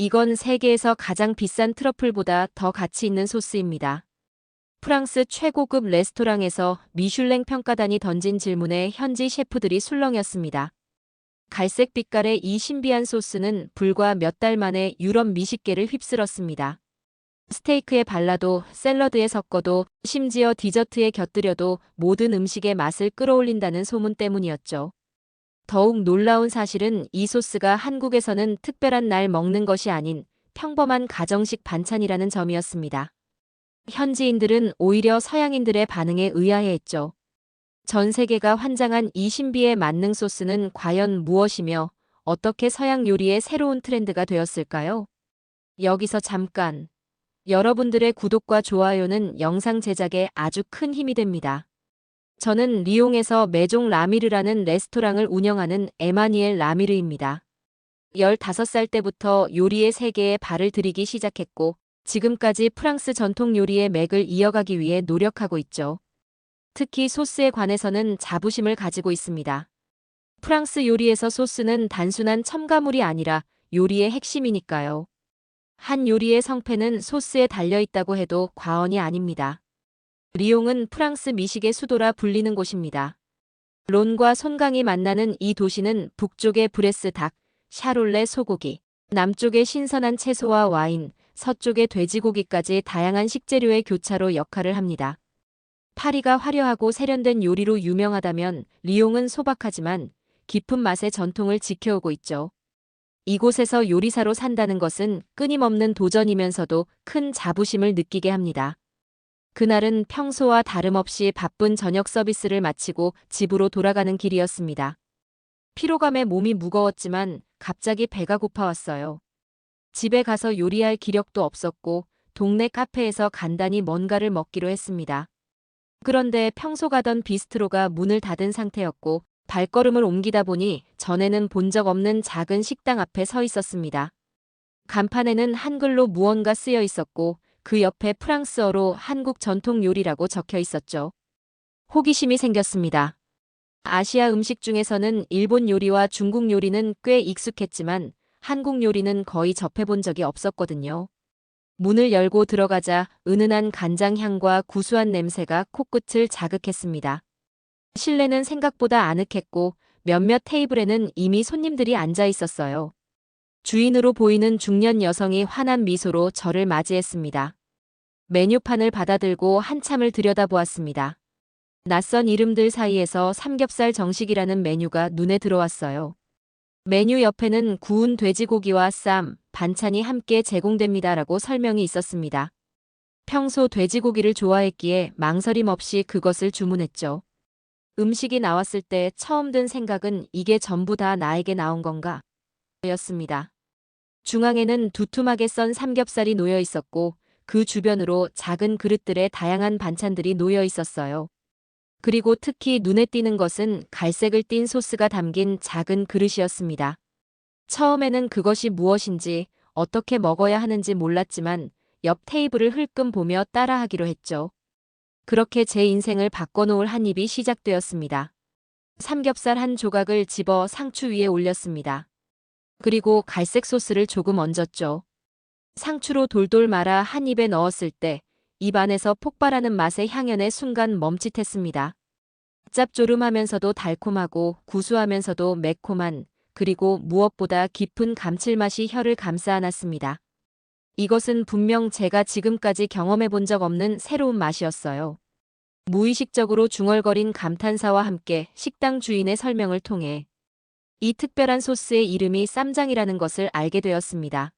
이건 세계에서 가장 비싼 트러플보다 더 가치 있는 소스입니다. 프랑스 최고급 레스토랑에서 미슐랭 평가단이 던진 질문에 현지 셰프들이 술렁였습니다. 갈색 빛깔의 이 신비한 소스는 불과 몇 달 만에 유럽 미식계를 휩쓸었습니다. 스테이크에 발라도 샐러드에 섞어도 심지어 디저트에 곁들여도 모든 음식의 맛을 끌어올린다는 소문 때문이었죠. 더욱 놀라운 사실은 이 소스가 한국에서는 특별한 날 먹는 것이 아닌 평범한 가정식 반찬이라는 점이었습니다. 현지인들은 오히려 서양인들의 반응에 의아해했죠. 전 세계가 환장한 이 신비의 만능 소스는 과연 무엇이며 어떻게 서양 요리의 새로운 트렌드가 되었을까요? 여기서 잠깐. 여러분들의 구독과 좋아요는 영상 제작에 아주 큰 힘이 됩니다. 저는 리옹에서 메종 라미르라는 레스토랑을 운영하는 에마니엘 라미르입니다. 15살 때부터 요리의 세계에 발을 들이기 시작했고 지금까지 프랑스 전통 요리의 맥을 이어가기 위해 노력하고 있죠. 특히 소스에 관해서는 자부심을 가지고 있습니다. 프랑스 요리에서 소스는 단순한 첨가물이 아니라 요리의 핵심이니까요. 한 요리의 성패는 소스에 달려 있다고 해도 과언이 아닙니다. 리옹은 프랑스 미식의 수도라 불리는 곳입니다. 론과 손강이 만나는 이 도시는 북쪽의 브레스 닭, 샤롤레 소고기, 남쪽의 신선한 채소와 와인, 서쪽의 돼지고기까지 다양한 식재료의 교차로 역할을 합니다. 파리가 화려하고 세련된 요리로 유명하다면 리옹은 소박하지만 깊은 맛의 전통을 지켜오고 있죠. 이곳에서 요리사로 산다는 것은 끊임없는 도전이면서도 큰 자부심을 느끼게 합니다. 그날은 평소와 다름없이 바쁜 저녁 서비스를 마치고 집으로 돌아가는 길이었습니다. 피로감에 몸이 무거웠지만 갑자기 배가 고파왔어요. 집에 가서 요리할 기력도 없었고 동네 카페에서 간단히 뭔가를 먹기로 했습니다. 그런데 평소 가던 비스트로가 문을 닫은 상태였고 발걸음을 옮기다 보니 전에는 본 적 없는 작은 식당 앞에 서 있었습니다. 간판에는 한글로 무언가 쓰여 있었고 그 옆에 프랑스어로 한국 전통 요리라고 적혀 있었죠. 호기심이 생겼습니다. 아시아 음식 중에서는 일본 요리와 중국 요리는 꽤 익숙했지만 한국 요리는 거의 접해본 적이 없었거든요. 문을 열고 들어가자 은은한 간장 향과 구수한 냄새가 코끝을 자극했습니다. 실내는 생각보다 아늑했고 몇몇 테이블에는 이미 손님들이 앉아 있었어요. 주인으로 보이는 중년 여성이 환한 미소로 저를 맞이했습니다. 메뉴판을 받아들고 한참을 들여다보았습니다. 낯선 이름들 사이에서 삼겹살 정식이라는 메뉴가 눈에 들어왔어요. 메뉴 옆에는 구운 돼지고기와 쌈, 반찬이 함께 제공됩니다라고 설명이 있었습니다. 평소 돼지고기를 좋아했기에 망설임 없이 그것을 주문했죠. 음식이 나왔을 때 처음 든 생각은 이게 전부 다 나에게 나온 건가? 였습니다. 중앙에는 두툼하게 썬 삼겹살이 놓여 있었고 그 주변으로 작은 그릇들에 다양한 반찬들이 놓여 있었어요. 그리고 특히 눈에 띄는 것은 갈색을 띤 소스가 담긴 작은 그릇이었습니다. 처음에는 그것이 무엇인지 어떻게 먹어야 하는지 몰랐지만 옆 테이블을 흘끔 보며 따라하기로 했죠. 그렇게 제 인생을 바꿔놓을 한 입이 시작되었습니다. 삼겹살 한 조각을 집어 상추 위에 올렸습니다. 그리고 갈색 소스를 조금 얹었죠. 상추로 돌돌 말아 한 입에 넣었을 때 입안에서 폭발하는 맛의 향연에 순간 멈칫했습니다. 짭조름하면서도 달콤하고 구수하면서도 매콤한 그리고 무엇보다 깊은 감칠맛이 혀를 감싸 안았습니다. 이것은 분명 제가 지금까지 경험해 본 적 없는 새로운 맛이었어요. 무의식적으로 중얼거린 감탄사와 함께 식당 주인의 설명을 통해 이 특별한 소스의 이름이 쌈장이라는 것을 알게 되었습니다.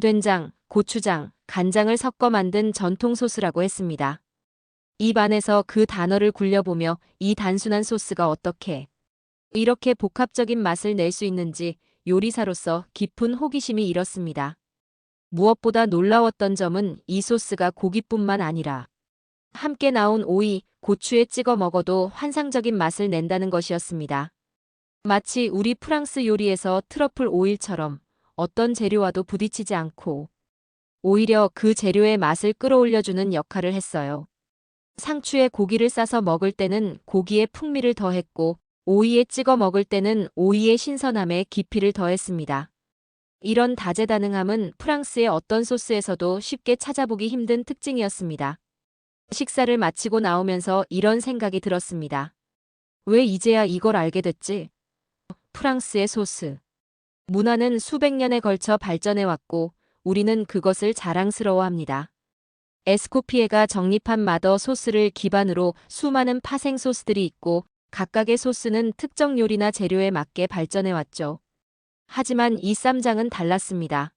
된장, 고추장, 간장을 섞어 만든 전통 소스라고 했습니다. 입 안에서 그 단어를 굴려보며 이 단순한 소스가 어떻게 이렇게 복합적인 맛을 낼 수 있는지 요리사로서 깊은 호기심이 일었습니다. 무엇보다 놀라웠던 점은 이 소스가 고기뿐만 아니라 함께 나온 오이, 고추에 찍어 먹어도 환상적인 맛을 낸다는 것이었습니다. 마치 우리 프랑스 요리에서 트러플 오일처럼 어떤 재료와도 부딪히지 않고 오히려 그 재료의 맛을 끌어올려주는 역할을 했어요. 상추에 고기를 싸서 먹을 때는 고기의 풍미를 더했고 오이에 찍어 먹을 때는 오이의 신선함에 깊이를 더했습니다. 이런 다재다능함은 프랑스의 어떤 소스에서도 쉽게 찾아보기 힘든 특징이었습니다. 식사를 마치고 나오면서 이런 생각이 들었습니다. 왜 이제야 이걸 알게 됐지? 프랑스의 소스. 문화는 수백 년에 걸쳐 발전해왔고 우리는 그것을 자랑스러워합니다. 에스코피에가 정립한 마더 소스를 기반으로 수많은 파생 소스들이 있고 각각의 소스는 특정 요리나 재료에 맞게 발전해왔죠. 하지만 이 쌈장은 달랐습니다.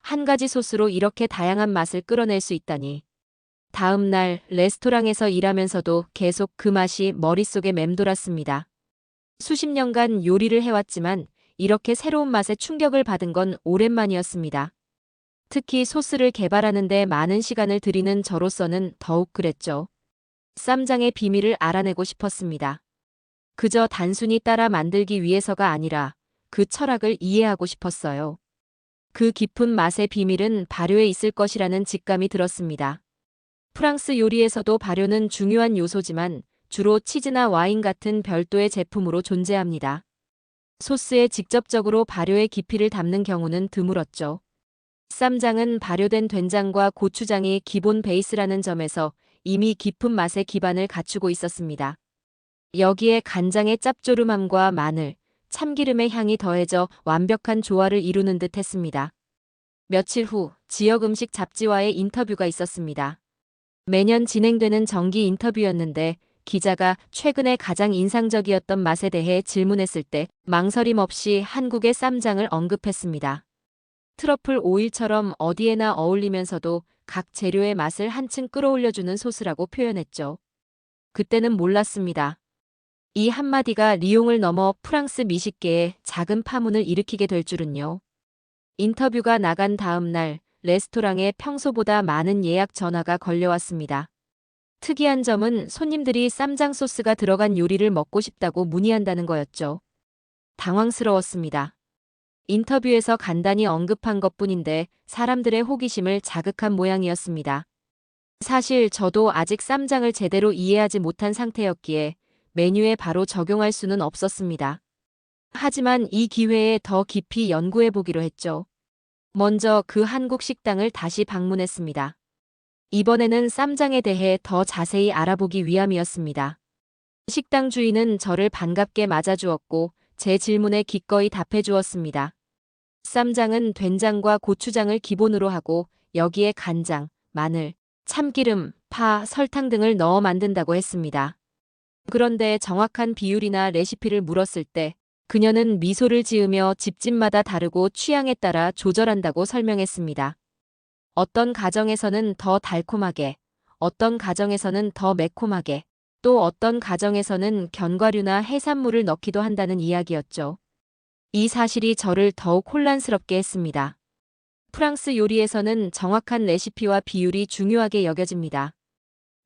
한 가지 소스로 이렇게 다양한 맛을 끌어낼 수 있다니. 다음 날 레스토랑에서 일하면서도 계속 그 맛이 머릿속에 맴돌았습니다. 수십 년간 요리를 해왔지만 이렇게 새로운 맛에 충격을 받은 건 오랜만이었습니다. 특히 소스를 개발하는데 많은 시간을 들이는 저로서는 더욱 그랬죠. 쌈장의 비밀을 알아내고 싶었습니다. 그저 단순히 따라 만들기 위해서가 아니라 그 철학을 이해하고 싶었어요. 그 깊은 맛의 비밀은 발효에 있을 것이라는 직감이 들었습니다. 프랑스 요리에서도 발효는 중요한 요소지만 주로 치즈나 와인 같은 별도의 제품으로 존재합니다. 소스에 직접적으로 발효의 깊이를 담는 경우는 드물었죠. 쌈장은 발효된 된장과 고추장이 기본 베이스라는 점에서 이미 깊은 맛의 기반을 갖추고 있었습니다. 여기에 간장의 짭조름함과 마늘, 참기름의 향이 더해져 완벽한 조화를 이루는 듯 했습니다. 며칠 후 지역 음식 잡지와의 인터뷰가 있었습니다. 매년 진행되는 정기 인터뷰였는데 기자가 최근에 가장 인상적이었던 맛에 대해 질문했을 때 망설임 없이 한국의 쌈장을 언급했습니다. 트러플 오일처럼 어디에나 어울리면서도 각 재료의 맛을 한층 끌어올려주는 소스라고 표현했죠. 그때는 몰랐습니다. 이 한마디가 리옹을 넘어 프랑스 미식계에 작은 파문을 일으키게 될 줄은요. 인터뷰가 나간 다음 날 레스토랑에 평소보다 많은 예약 전화가 걸려왔습니다. 특이한 점은 손님들이 쌈장 소스가 들어간 요리를 먹고 싶다고 문의한다는 거였죠. 당황스러웠습니다. 인터뷰에서 간단히 언급한 것 뿐인데 사람들의 호기심을 자극한 모양이었습니다. 사실 저도 아직 쌈장을 제대로 이해하지 못한 상태였기에 메뉴에 바로 적용할 수는 없었습니다. 하지만 이 기회에 더 깊이 연구해 보기로 했죠. 먼저 그 한국 식당을 다시 방문했습니다. 이번에는 쌈장에 대해 더 자세히 알아보기 위함이었습니다. 식당 주인은 저를 반갑게 맞아주었고 제 질문에 기꺼이 답해 주었습니다. 쌈장은 된장과 고추장을 기본으로 하고 여기에 간장, 마늘, 참기름, 파, 설탕 등을 넣어 만든다고 했습니다. 그런데 정확한 비율이나 레시피를 물었을 때 그녀는 미소를 지으며 집집마다 다르고 취향에 따라 조절한다고 설명했습니다. 어떤 가정에서는 더 달콤하게, 어떤 가정에서는 더 매콤하게, 또 어떤 가정에서는 견과류나 해산물을 넣기도 한다는 이야기였죠. 이 사실이 저를 더욱 혼란스럽게 했습니다. 프랑스 요리에서는 정확한 레시피와 비율이 중요하게 여겨집니다.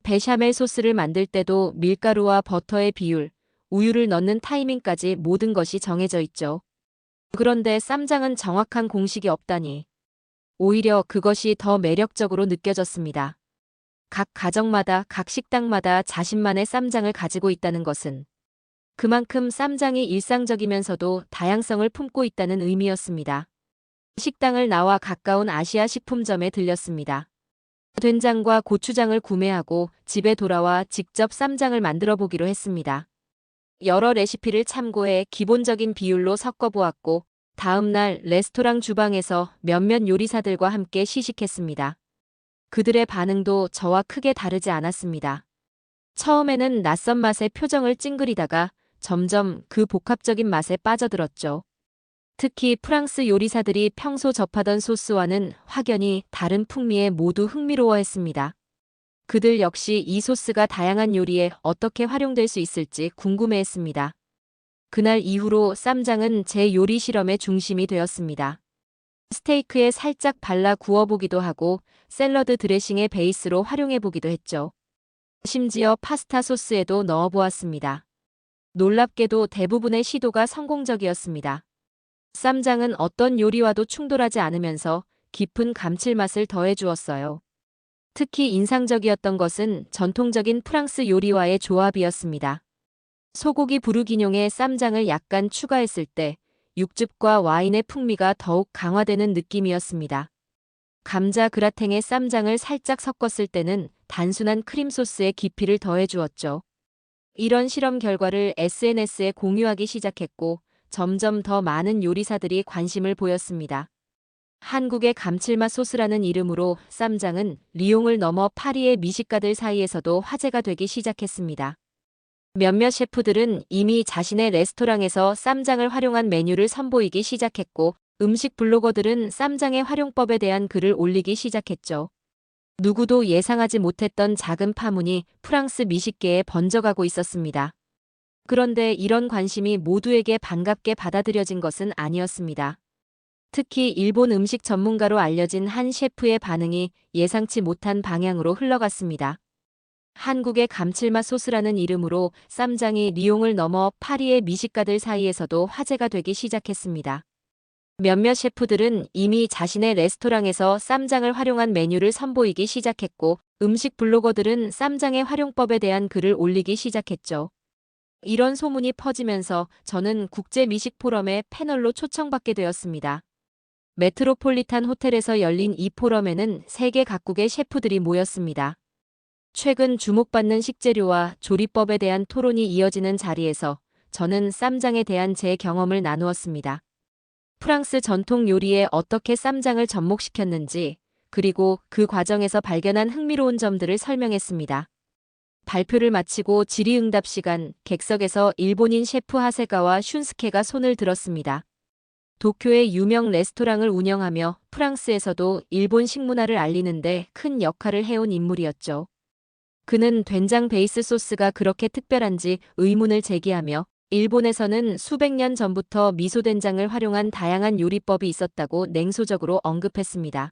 베샤멜 소스를 만들 때도 밀가루와 버터의 비율, 우유를 넣는 타이밍까지 모든 것이 정해져 있죠. 그런데 쌈장은 정확한 공식이 없다니. 오히려 그것이 더 매력적으로 느껴졌습니다. 각 가정마다 각 식당마다 자신만의 쌈장을 가지고 있다는 것은 그만큼 쌈장이 일상적이면서도 다양성을 품고 있다는 의미였습니다. 식당을 나와 가까운 아시아 식품점에 들렸습니다. 된장과 고추장을 구매하고 집에 돌아와 직접 쌈장을 만들어 보기로 했습니다. 여러 레시피를 참고해 기본적인 비율로 섞어 보았고 다음 날 레스토랑 주방에서 몇몇 요리사들과 함께 시식했습니다. 그들의 반응도 저와 크게 다르지 않았습니다. 처음에는 낯선 맛의 표정을 찡그리다가 점점 그 복합적인 맛에 빠져들었죠. 특히 프랑스 요리사들이 평소 접하던 소스와는 확연히 다른 풍미에 모두 흥미로워했습니다. 그들 역시 이 소스가 다양한 요리에 어떻게 활용될 수 있을지 궁금해했습니다. 그날 이후로 쌈장은 제 요리 실험의 중심이 되었습니다. 스테이크에 살짝 발라 구워보기도 하고 샐러드 드레싱의 베이스로 활용해보기도 했죠. 심지어 파스타 소스에도 넣어보았습니다. 놀랍게도 대부분의 시도가 성공적이었습니다. 쌈장은 어떤 요리와도 충돌하지 않으면서 깊은 감칠맛을 더해주었어요. 특히 인상적이었던 것은 전통적인 프랑스 요리와의 조합이었습니다. 소고기 부르기뇽에 쌈장을 약간 추가했을 때 육즙과 와인의 풍미가 더욱 강화되는 느낌이었습니다. 감자 그라탱에 쌈장을 살짝 섞었을 때는 단순한 크림 소스에 깊이를 더해 주었죠. 이런 실험 결과를 SNS에 공유하기 시작했고 점점 더 많은 요리사들이 관심을 보였습니다. 한국의 감칠맛 소스라는 이름으로 쌈장은 리옹을 넘어 파리의 미식가들 사이에서도 화제가 되기 시작했습니다. 몇몇 셰프들은 이미 자신의 레스토랑에서 쌈장을 활용한 메뉴를 선보이기 시작했고 음식 블로거들은 쌈장의 활용법에 대한 글을 올리기 시작했죠. 누구도 예상하지 못했던 작은 파문이 프랑스 미식계에 번져가고 있었습니다. 그런데 이런 관심이 모두에게 반갑게 받아들여진 것은 아니었습니다. 특히 일본 음식 전문가로 알려진 한 셰프의 반응이 예상치 못한 방향으로 흘러갔습니다. 한국의 감칠맛 소스라는 이름으로 쌈장이 리옹을 넘어 파리의 미식가들 사이에서도 화제가 되기 시작했습니다. 몇몇 셰프들은 이미 자신의 레스토랑에서 쌈장을 활용한 메뉴를 선보이기 시작했고 음식 블로거들은 쌈장의 활용법에 대한 글을 올리기 시작했죠. 이런 소문이 퍼지면서 저는 국제 미식 포럼의 패널로 초청받게 되었습니다. 메트로폴리탄 호텔에서 열린 이 포럼에는 세계 각국의 셰프들이 모였습니다. 최근 주목받는 식재료와 조리법에 대한 토론이 이어지는 자리에서 저는 쌈장에 대한 제 경험을 나누었습니다. 프랑스 전통 요리에 어떻게 쌈장을 접목시켰는지, 그리고 그 과정에서 발견한 흥미로운 점들을 설명했습니다. 발표를 마치고 질의응답 시간, 객석에서 일본인 셰프 하세가와 슌스케가 손을 들었습니다. 도쿄의 유명 레스토랑을 운영하며 프랑스에서도 일본 식 문화를 알리는데 큰 역할을 해온 인물이었죠. 그는 된장 베이스 소스가 그렇게 특별한지 의문을 제기하며 일본에서는 수백 년 전부터 미소된장을 활용한 다양한 요리법이 있었다고 냉소적으로 언급했습니다.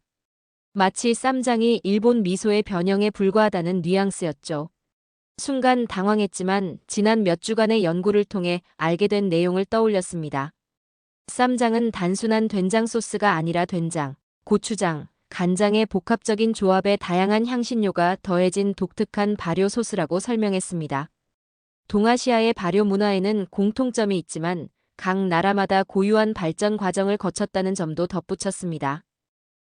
마치 쌈장이 일본 미소의 변형에 불과하다는 뉘앙스였죠. 순간 당황했지만 지난 몇 주간의 연구를 통해 알게 된 내용을 떠올렸습니다. 쌈장은 단순한 된장 소스가 아니라 된장, 고추장, 간장의 복합적인 조합에 다양한 향신료가 더해진 독특한 발효 소스라고 설명했습니다. 동아시아의 발효 문화에는 공통점이 있지만 각 나라마다 고유한 발전 과정을 거쳤다는 점도 덧붙였습니다.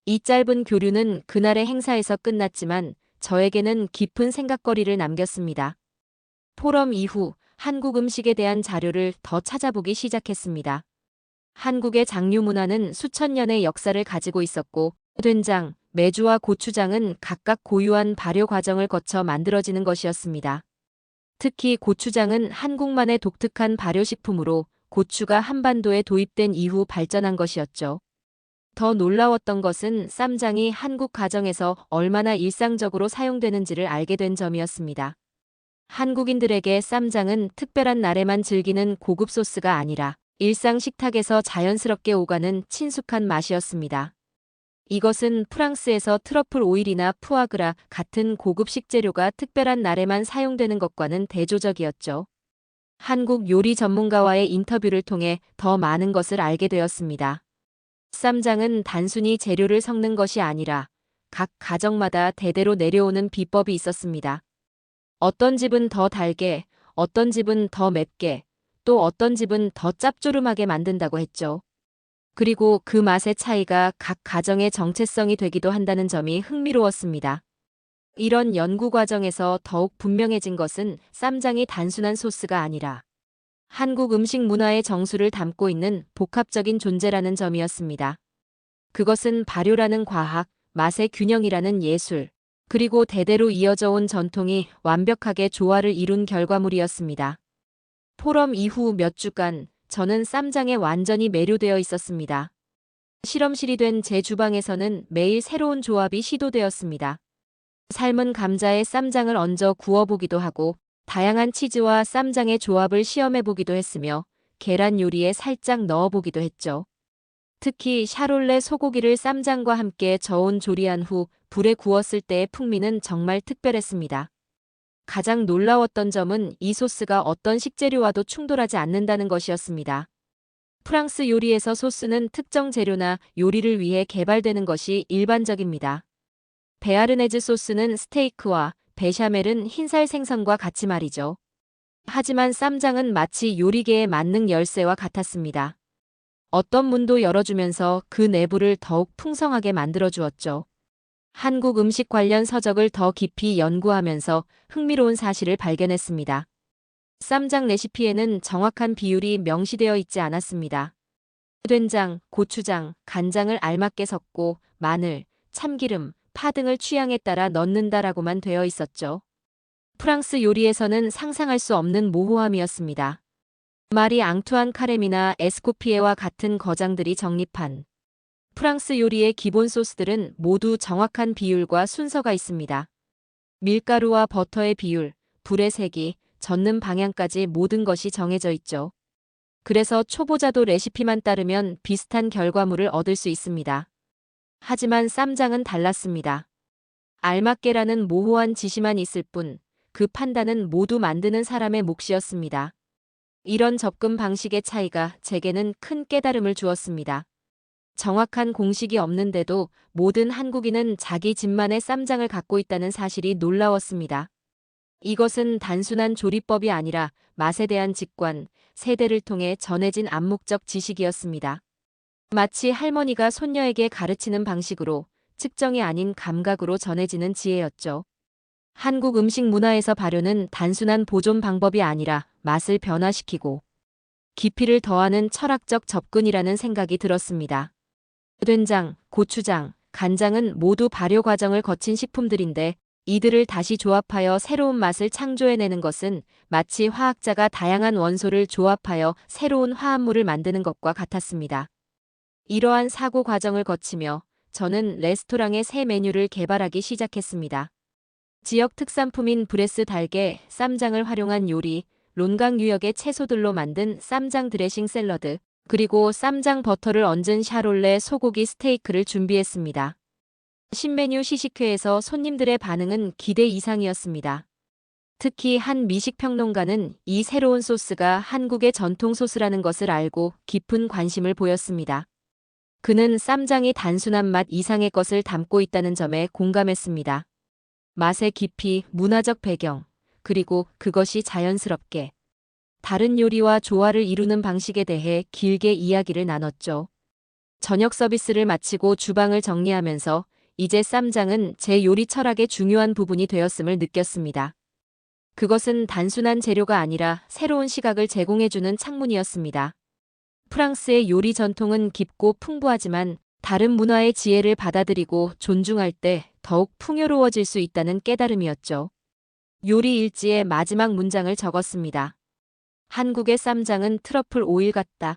이 짧은 교류는 그날의 행사에서 끝났지만 저에게는 깊은 생각거리를 남겼습니다. 포럼 이후 한국 음식에 대한 자료를 더 찾아보기 시작했습니다. 한국의 장류 문화는 수천 년의 역사를 가지고 있었고 된장, 메주와 고추장은 각각 고유한 발효 과정을 거쳐 만들어지는 것이었습니다. 특히 고추장은 한국만의 독특한 발효식품으로 고추가 한반도에 도입된 이후 발전한 것이었죠. 더 놀라웠던 것은 쌈장이 한국 가정에서 얼마나 일상적으로 사용되는지를 알게 된 점이었습니다. 한국인들에게 쌈장은 특별한 날에만 즐기는 고급 소스가 아니라 일상 식탁에서 자연스럽게 오가는 친숙한 맛이었습니다. 이것은 프랑스에서 트러플 오일이나 푸아그라 같은 고급 식재료가 특별한 날에만 사용되는 것과는 대조적이었죠. 한국 요리 전문가와의 인터뷰를 통해 더 많은 것을 알게 되었습니다. 쌈장은 단순히 재료를 섞는 것이 아니라 각 가정마다 대대로 내려오는 비법이 있었습니다. 어떤 집은 더 달게, 어떤 집은 더 맵게, 또 어떤 집은 더 짭조름하게 만든다고 했죠. 그리고 그 맛의 차이가 각 가정의 정체성이 되기도 한다는 점이 흥미로웠습니다. 이런 연구 과정에서 더욱 분명해진 것은 쌈장이 단순한 소스가 아니라 한국 음식 문화의 정수를 담고 있는 복합적인 존재라는 점이었습니다. 그것은 발효라는 과학, 맛의 균형이라는 예술, 그리고 대대로 이어져 온 전통이 완벽하게 조화를 이룬 결과물이었습니다. 포럼 이후 몇 주간 저는 쌈장에 완전히 매료되어 있었습니다. 실험실이 된 제 주방에서는 매일 새로운 조합이 시도되었습니다. 삶은 감자에 쌈장을 얹어 구워보기도 하고 다양한 치즈와 쌈장의 조합을 시험해보기도 했으며 계란 요리에 살짝 넣어보기도 했죠. 특히 샤롤레 소고기를 쌈장과 함께 저온 조리한 후 불에 구웠을 때의 풍미는 정말 특별했습니다. 가장 놀라웠던 점은 이 소스가 어떤 식재료와도 충돌하지 않는다는 것이었습니다. 프랑스 요리에서 소스는 특정 재료나 요리를 위해 개발되는 것이 일반적입니다. 베아르네즈 소스는 스테이크와 베샤멜은 흰살 생선과 같이 말이죠. 하지만 쌈장은 마치 요리계의 만능 열쇠와 같았습니다. 어떤 문도 열어주면서 그 내부를 더욱 풍성하게 만들어 주었죠. 한국 음식 관련 서적을 더 깊이 연구하면서 흥미로운 사실을 발견했습니다. 쌈장 레시피에는 정확한 비율이 명시되어 있지 않았습니다. 된장, 고추장, 간장을 알맞게 섞고 마늘, 참기름, 파 등을 취향에 따라 넣는다라고만 되어 있었죠. 프랑스 요리에서는 상상할 수 없는 모호함이었습니다. 마리 앙투안 카레미나 에스코피에와 같은 거장들이 정립한 프랑스 요리의 기본 소스들은 모두 정확한 비율과 순서가 있습니다. 밀가루와 버터의 비율, 불의 세기, 젓는 방향까지 모든 것이 정해져 있죠. 그래서 초보자도 레시피만 따르면 비슷한 결과물을 얻을 수 있습니다. 하지만 쌈장은 달랐습니다. 알맞게라는 모호한 지시만 있을 뿐, 그 판단은 모두 만드는 사람의 몫이었습니다. 이런 접근 방식의 차이가 제게는 큰 깨달음을 주었습니다. 정확한 공식이 없는데도 모든 한국인은 자기 집만의 쌈장을 갖고 있다는 사실이 놀라웠습니다. 이것은 단순한 조리법이 아니라 맛에 대한 직관, 세대를 통해 전해진 암묵적 지식이었습니다. 마치 할머니가 손녀에게 가르치는 방식으로 측정이 아닌 감각으로 전해지는 지혜였죠. 한국 음식 문화에서 발효는 단순한 보존 방법이 아니라 맛을 변화시키고 깊이를 더하는 철학적 접근이라는 생각이 들었습니다. 된장, 고추장, 간장은 모두 발효 과정을 거친 식품들인데 이들을 다시 조합하여 새로운 맛을 창조해내는 것은 마치 화학자가 다양한 원소를 조합하여 새로운 화합물을 만드는 것과 같았습니다. 이러한 사고 과정을 거치며 저는 레스토랑의 새 메뉴를 개발하기 시작했습니다. 지역 특산품인 브레스 달걀, 쌈장을 활용한 요리, 론강 유역의 채소들로 만든 쌈장 드레싱 샐러드, 그리고 쌈장 버터를 얹은 샤롤레 소고기 스테이크를 준비했습니다. 신메뉴 시식회에서 손님들의 반응은 기대 이상이었습니다. 특히 한 미식평론가는 이 새로운 소스가 한국의 전통 소스라는 것을 알고 깊은 관심을 보였습니다. 그는 쌈장이 단순한 맛 이상의 것을 담고 있다는 점에 공감했습니다. 맛의 깊이, 문화적 배경, 그리고 그것이 자연스럽게 다른 요리와 조화를 이루는 방식에 대해 길게 이야기를 나눴죠. 저녁 서비스를 마치고 주방을 정리하면서 이제 쌈장은 제 요리 철학의 중요한 부분이 되었음을 느꼈습니다. 그것은 단순한 재료가 아니라 새로운 시각을 제공해주는 창문이었습니다. 프랑스의 요리 전통은 깊고 풍부하지만 다른 문화의 지혜를 받아들이고 존중할 때 더욱 풍요로워질 수 있다는 깨달음이었죠. 요리 일지의 마지막 문장을 적었습니다. 한국의 쌈장은 트러플 오일 같다.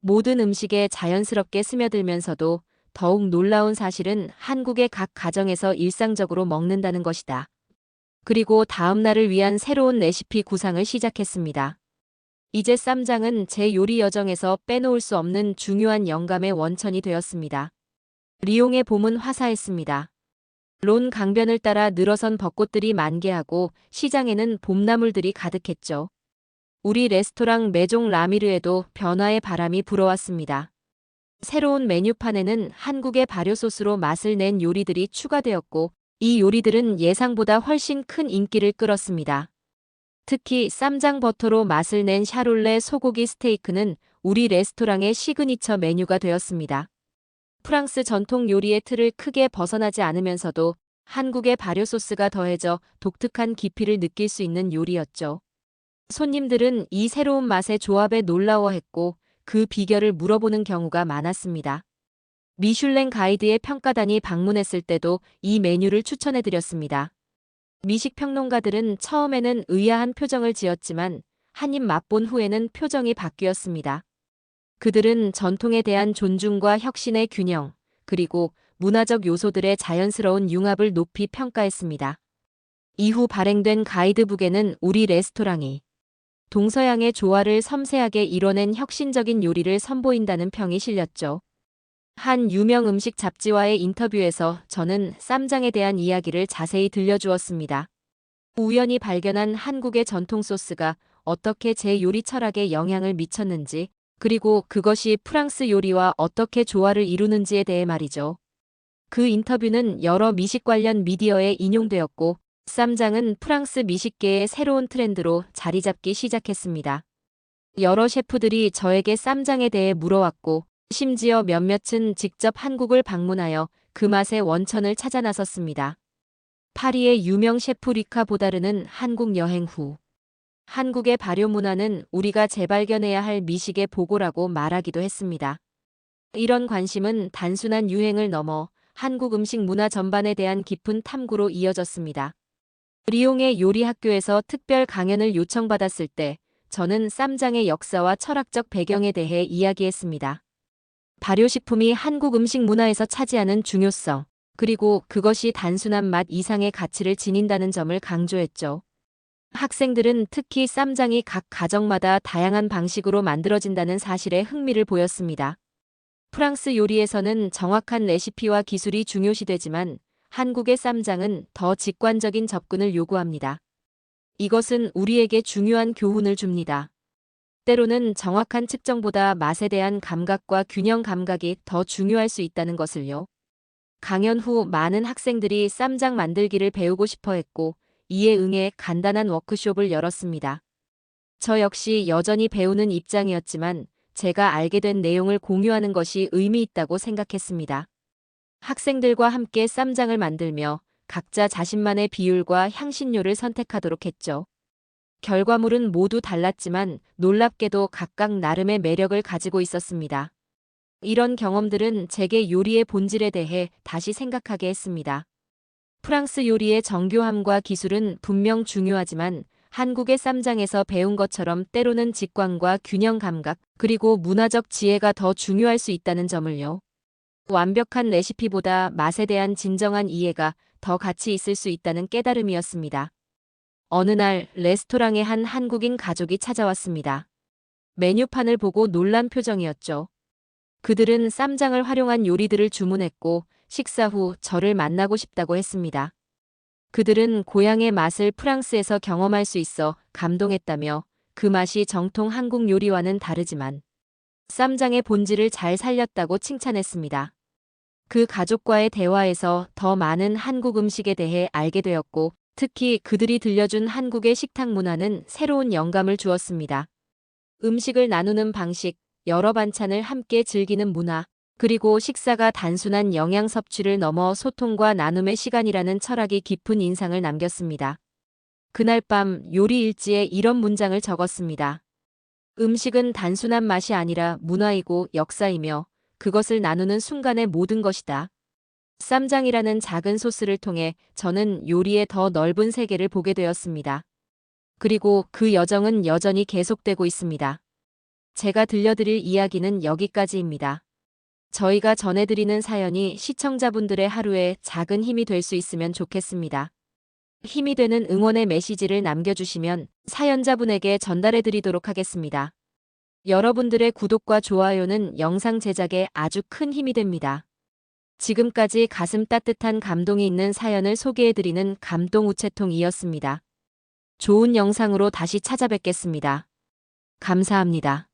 모든 음식에 자연스럽게 스며들면서도 더욱 놀라운 사실은 한국의 각 가정에서 일상적으로 먹는다는 것이다. 그리고 다음 날을 위한 새로운 레시피 구상을 시작했습니다. 이제 쌈장은 제 요리 여정에서 빼놓을 수 없는 중요한 영감의 원천이 되었습니다. 리옹의 봄은 화사했습니다. 론 강변을 따라 늘어선 벚꽃들이 만개하고 시장에는 봄나물들이 가득했죠. 우리 레스토랑 메종 라미르에도 변화의 바람이 불어왔습니다. 새로운 메뉴판에는 한국의 발효 소스로 맛을 낸 요리들이 추가되었고 이 요리들은 예상보다 훨씬 큰 인기를 끌었습니다. 특히 쌈장 버터로 맛을 낸 샤롤레 소고기 스테이크는 우리 레스토랑의 시그니처 메뉴가 되었습니다. 프랑스 전통 요리의 틀을 크게 벗어나지 않으면서도 한국의 발효 소스가 더해져 독특한 깊이를 느낄 수 있는 요리였죠. 손님들은 이 새로운 맛의 조합에 놀라워했고 그 비결을 물어보는 경우가 많았습니다. 미슐랭 가이드의 평가단이 방문했을 때도 이 메뉴를 추천해드렸습니다. 미식 평론가들은 처음에는 의아한 표정을 지었지만 한 입 맛본 후에는 표정이 바뀌었습니다. 그들은 전통에 대한 존중과 혁신의 균형, 그리고 문화적 요소들의 자연스러운 융합을 높이 평가했습니다. 이후 발행된 가이드북에는 우리 레스토랑이 동서양의 조화를 섬세하게 이뤄낸 혁신적인 요리를 선보인다는 평이 실렸죠. 한 유명 음식 잡지와의 인터뷰에서 저는 쌈장에 대한 이야기를 자세히 들려주었습니다. 우연히 발견한 한국의 전통 소스가 어떻게 제 요리 철학에 영향을 미쳤는지, 그리고 그것이 프랑스 요리와 어떻게 조화를 이루는지에 대해 말이죠. 그 인터뷰는 여러 미식 관련 미디어에 인용되었고, 쌈장은 프랑스 미식계의 새로운 트렌드로 자리 잡기 시작했습니다. 여러 셰프들이 저에게 쌈장에 대해 물어왔고, 심지어 몇몇은 직접 한국을 방문하여 그 맛의 원천을 찾아 나섰습니다. 파리의 유명 셰프 리카 보다르는 한국 여행 후, 한국의 발효 문화는 우리가 재발견해야 할 미식의 보고라고 말하기도 했습니다. 이런 관심은 단순한 유행을 넘어 한국 음식 문화 전반에 대한 깊은 탐구로 이어졌습니다. 리옹의 요리 학교에서 특별 강연을 요청받았을 때 저는 쌈장의 역사와 철학적 배경에 대해 이야기했습니다. 발효식품이 한국 음식 문화에서 차지하는 중요성, 그리고 그것이 단순한 맛 이상의 가치를 지닌다는 점을 강조했죠. 학생들은 특히 쌈장이 각 가정마다 다양한 방식으로 만들어진다는 사실에 흥미를 보였습니다. 프랑스 요리에서는 정확한 레시피와 기술이 중요시되지만 한국의 쌈장은 더 직관적인 접근을 요구합니다. 이것은 우리에게 중요한 교훈을 줍니다. 때로는 정확한 측정보다 맛에 대한 감각과 균형 감각이 더 중요할 수 있다는 것을요. 강연 후 많은 학생들이 쌈장 만들기를 배우고 싶어 했고, 이에 응해 간단한 워크숍을 열었습니다. 저 역시 여전히 배우는 입장이었지만 제가 알게 된 내용을 공유하는 것이 의미 있다고 생각했습니다. 학생들과 함께 쌈장을 만들며 각자 자신만의 비율과 향신료를 선택하도록 했죠. 결과물은 모두 달랐지만 놀랍게도 각각 나름의 매력을 가지고 있었습니다. 이런 경험들은 제게 요리의 본질에 대해 다시 생각하게 했습니다. 프랑스 요리의 정교함과 기술은 분명 중요하지만 한국의 쌈장에서 배운 것처럼 때로는 직관과 균형 감각, 그리고 문화적 지혜가 더 중요할 수 있다는 점을요. 완벽한 레시피보다 맛에 대한 진정한 이해가 더 가치 있을 수 있다는 깨달음이었습니다. 어느 날 레스토랑에 한 한국인 가족이 찾아왔습니다. 메뉴판을 보고 놀란 표정이었죠. 그들은 쌈장을 활용한 요리들을 주문했고 식사 후 저를 만나고 싶다고 했습니다. 그들은 고향의 맛을 프랑스에서 경험할 수 있어 감동했다며 그 맛이 정통 한국 요리와는 다르지만 쌈장의 본질을 잘 살렸다고 칭찬했습니다. 그 가족과의 대화에서 더 많은 한국 음식에 대해 알게 되었고 특히 그들이 들려준 한국의 식탁 문화는 새로운 영감을 주었습니다. 음식을 나누는 방식, 여러 반찬을 함께 즐기는 문화, 그리고 식사가 단순한 영양 섭취를 넘어 소통과 나눔의 시간이라는 철학이 깊은 인상을 남겼습니다. 그날 밤 요리 일지에 이런 문장을 적었습니다. 음식은 단순한 맛이 아니라 문화이고 역사이며 그것을 나누는 순간의 모든 것이다. 쌈장이라는 작은 소스를 통해 저는 요리의 더 넓은 세계를 보게 되었습니다. 그리고 그 여정은 여전히 계속되고 있습니다. 제가 들려드릴 이야기는 여기까지입니다. 저희가 전해드리는 사연이 시청자분들의 하루에 작은 힘이 될 수 있으면 좋겠습니다. 힘이 되는 응원의 메시지를 남겨주시면 사연자분에게 전달해드리도록 하겠습니다. 여러분들의 구독과 좋아요는 영상 제작에 아주 큰 힘이 됩니다. 지금까지 가슴 따뜻한 감동이 있는 사연을 소개해드리는 감동 우체통이었습니다. 좋은 영상으로 다시 찾아뵙겠습니다. 감사합니다.